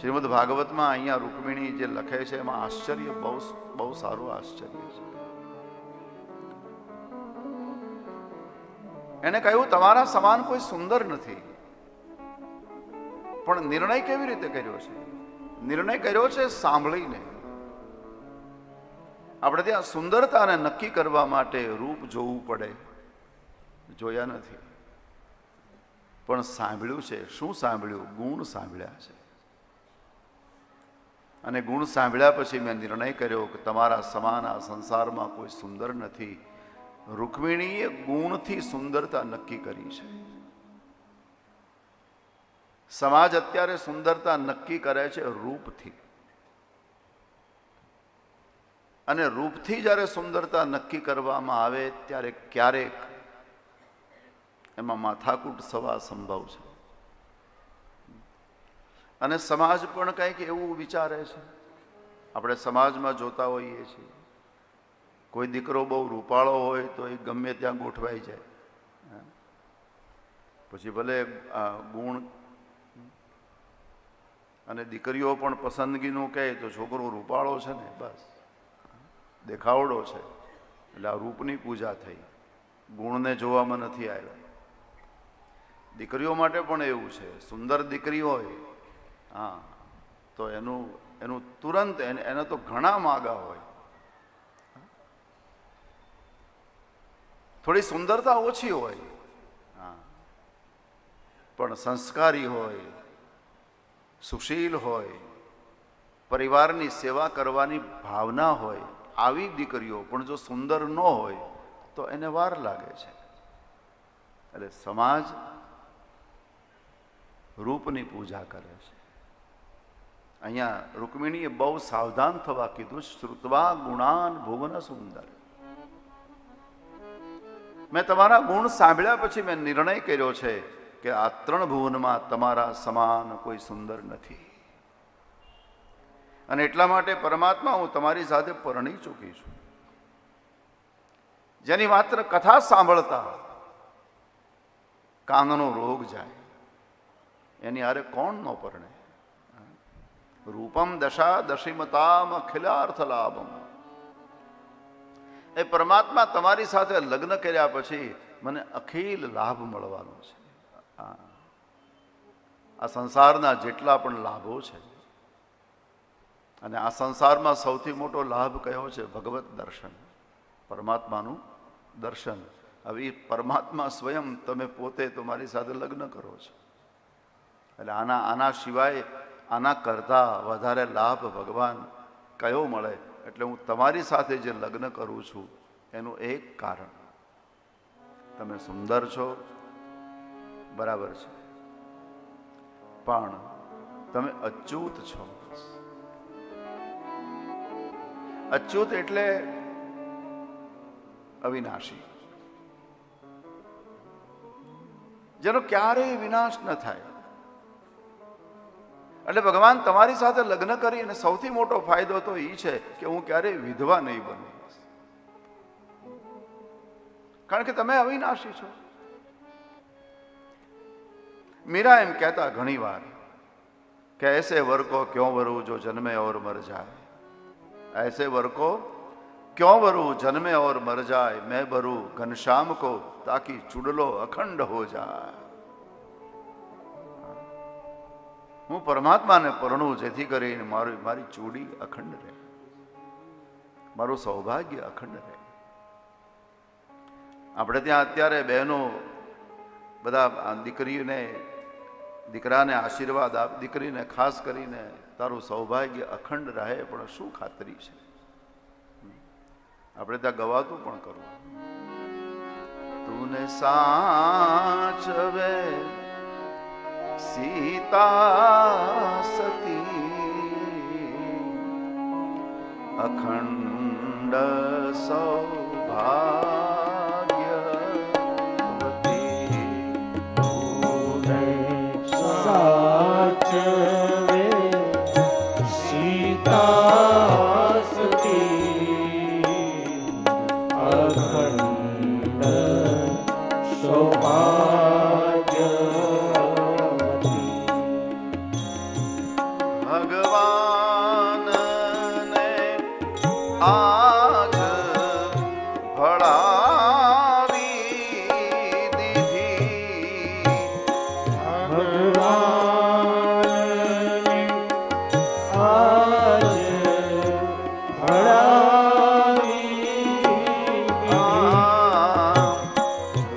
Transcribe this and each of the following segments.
શ્રીમદ ભાગવતમાં અહીંયા રૂકમિણી જે લખે છે, એમાં આશ્ચર્ય, બહુ બહુ સારું આશ્ચર્ય છે. એને કહ્યું, તમારા સમાન કોઈ સુંદર નથી. પણ નિર્ણય કેવી રીતે કર્યો છે? નિર્ણય કર્યો છે સાંભળીને. આપણે ત્યાં સુંદરતાને નક્કી કરવા માટે રૂપ જોવું પડે. જોયા નથી. પણ સાંભળ્યું છે. શું સાંભળ્યું? ગુણ સાંભળ્યા છે. અને ગુણ સાંભળ્યા પછી મેં નિર્ણય કર્યો કે તમારા સમાન આ સંસારમાં કોઈ સુંદર નથી. રૂકમિણીએ ગુણથી સુંદરતા નક્કી કરી છે. સમાજ અત્યારે સુંદરતા નક્કી કરે છે રૂપથી. અને રૂપથી જ્યારે સુંદરતા નક્કી કરવામાં આવે ત્યારે ક્યારેક એમાં માથાકૂટ સવા સંભવ છે. અને સમાજ પણ કંઈક એવું વિચારે છે. આપણે સમાજમાં જોતા હોઈએ છીએ. કોઈ દીકરો બહુ રૂપાળો હોય તો એ ગમે ત્યાં ગોઠવાઈ જાય. પછી ભલે આ ગુણ અને દીકરીઓ પણ પસંદગીનું કહે તો છોકરો રૂપાળો છે ને, બસ. દેખાવડો છે. એટલે આ રૂપની પૂજા થઈ. ગુણને જોવામાં નથી આવ્યા. દીકરીઓ માટે પણ એવું છે. સુંદર દીકરી હોય હા. તો એનું એનું તુરંત એને તો ઘણા માગા હોય. થોડી સુંદરતા ઓછી હોય. હા. પણ સંસ્કારી હોય, સુશીલ હોય, પરિવારની સેવા કરવાની ભાવના હોય, આવી દીકરીઓ પણ જો સુંદર ન હોય, તો એને વાર લાગે છે. એટલે સમાજ રૂપની પૂજા કરે છે. અહીંયા રૂકમિણીએ બહુ સાવધાન થવા કીધું, શ્રુતવા ગુણાન ભુવન સુંદર. મેં તમારા ગુણ સાંભળ્યા પછી મેં નિર્ણય કર્યો છે કે આ ત્રણ ભુવનમાં તમારા સમાન કોઈ સુંદર નથી. અને એટલા માટે પરમાત્મા હું તમારી સાથે પરણી ચૂકી છું. જેની માત્ર કથા સાંભળતા કાનનો રોગ જાય, એની આરે કોણ ન પરણે? રૂપમ દશા દશીમતામ અખિલાર્થ લાભમ એ પરમાત્મા તમારી સાથે લગ્ન કર્યા પછી મને અખિલ લાભ મળવાનો છે. આ સંસારના જેટલા પણ લાભો છે અને આ સંસારમાં સૌથી મોટો લાભ કયો છે? ભગવત દર્શન. પરમાત્માનું દર્શન. હવે એ પરમાત્મા સ્વયં તમે પોતે તમારી સાથે લગ્ન કરો છો. એટલે આના આના સિવાય આના કરતાં વધારે લાભ ભગવાન કયો મળે? એટલે હું તમારી સાથે જે લગ્ન કરું છું, એનું એક કારણ. તમે સુંદર છો. બરાબર છે. પણ તમે અચ્યુત છો. અચ્યુત એટલે અવિનાશી. જેનો ક્યારેય વિનાશ ન થાય. એટલે ભગવાન તમારી સાથે લગ્ન કરી અને સૌથી મોટો ફાયદો તો એ છે કે હું ક્યારેય વિધવા નહીં બનું. કારણ કે તમે અવિનાશી છો. મીરા એમ કહેતા ઘણી વાર કે એસે વર્કો ક્યો વરવું જો જન્મે ઓર મર જાય? એસે વર્કો ક્યો વરું જન્મે ઓર મર જાય? મેં ભરું ઘનશ્યામ કો તાકી ચુડલો અખંડ હો જાય. હું પરમાત્માને પરણું જેથી કરીને મારી મારી ચૂડી અખંડ રહે. મારું સૌભાગ્ય અખંડ રહે. આપણે ત્યાં અત્યારે બહેનો બધા દીકરીને, દીકરાને આશીર્વાદ આપ દીકરીને ખાસ કરીને તારું સૌભાગ્ય અખંડ રહે પણ શું ખાતરી છે? આપણે ત્યાં ગવાતું પણ કરવું તુને સાચવે સતી ભળાવી દીધી. ભગવાન આજ ભળાવી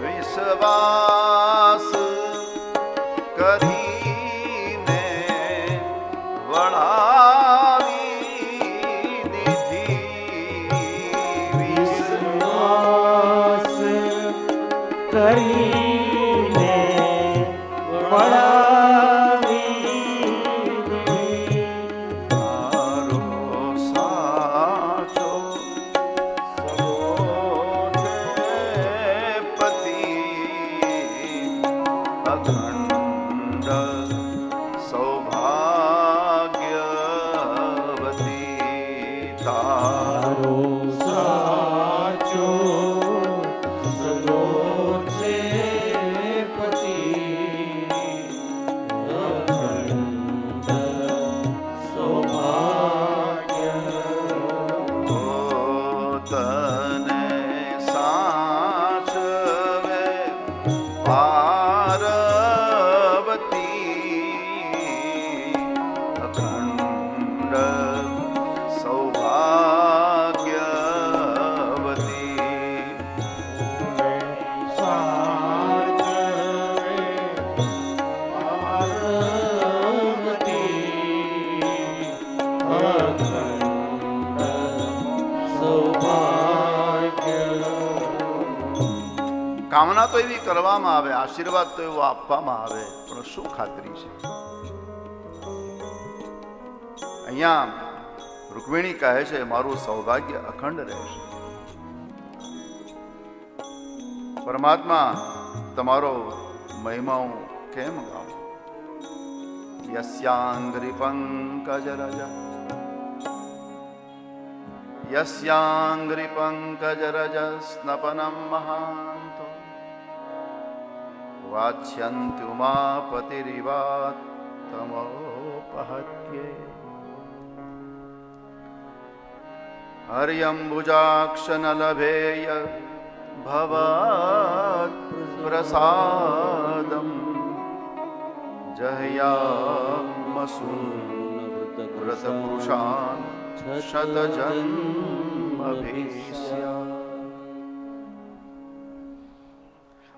વિશ્વા તને કામના તો એવી કરવામાં આવે, આશીર્વાદ તો એવો આપવામાં આવે, પણ શું ખાતરી છે? અહીંયા રૂકમિણી કહે છે, મારું સૌભાગ્ય અખંડ રહેશે. પરમાત્મા, તમારો મહિમા હું કેમ ગાઉં? યસ્યાંગ્રી પંકજ રજા યસ્યાંગ્રી પંકજ રજ સ્નપનમ મહાંતો વાચ્યંત્યુમાપતિરિવાત તમોપહત્યે હર્યંબુજાક્ષ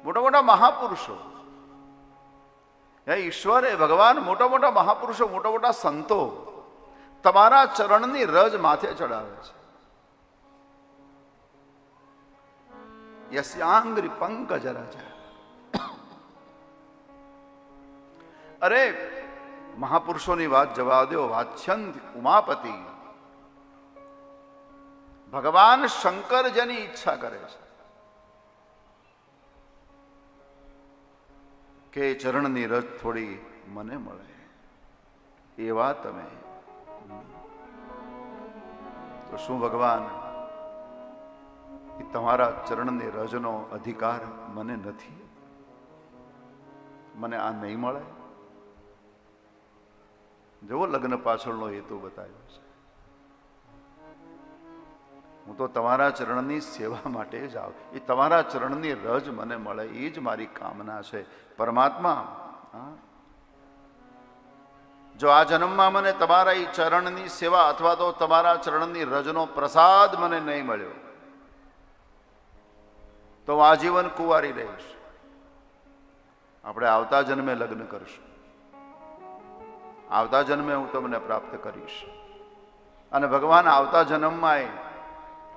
મોટા મોટા મહાપુરુષો. ઈશ્વરે, ભગવાન મોટા મોટા મહાપુરુષો, મોટા મોટા સંતો તમારા ચરણની રજ માથે ચડાવે છે. યસ્યાંગ્રી પંકજ રાજા. અરે, મહાપુરુષોની વાત જવા દો વાચ્યંત ઉમાપતિ. ભગવાન શંકર જેની ઈચ્છા કરે છે. કે ચરણની રજ થોડી મને મળે. એવા તમે તો શું ભગવાન? એ તમારા ચરણની રજનો અધિકાર મને નથી. મને આ નહીં મળે. જેવો લગ્ન પાછળનો હેતુ બતાવ્યો છે. હું તો તમારા ચરણની સેવા માટે જ આવ એ તમારા ચરણની રજ મને મળે, એ જ મારી કામના છે. પરમાત્મા જો આ જન્મમાં મને તમારા એ ચરણની સેવા અથવા તો તમારા ચરણની રજનો પ્રસાદ મને નહીં મળ્યો, તો હું આજીવન કુંવારી રહીશ. આપણે આવતા જન્મે લગ્ન કરશું. આવતા જન્મે હું તમને પ્રાપ્ત કરીશ. અને ભગવાન આવતા જન્મમાં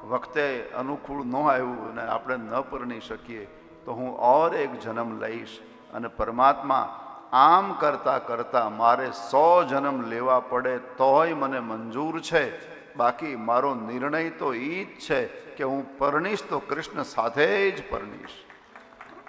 વખતે અનુકૂળ ન આવ્યું અને આપણે ન પરણી શકીએ, તો હું ઓર એક જન્મ લઈશ અને પરમાત્મા આમ કરતાં કરતાં મારે સો જન્મ લેવા પડે તોય મને મંજૂર છે. બાકી મારો નિર્ણય તો એ જ છે કે હું પરણીશ તો કૃષ્ણ સાથે જ પરણીશ.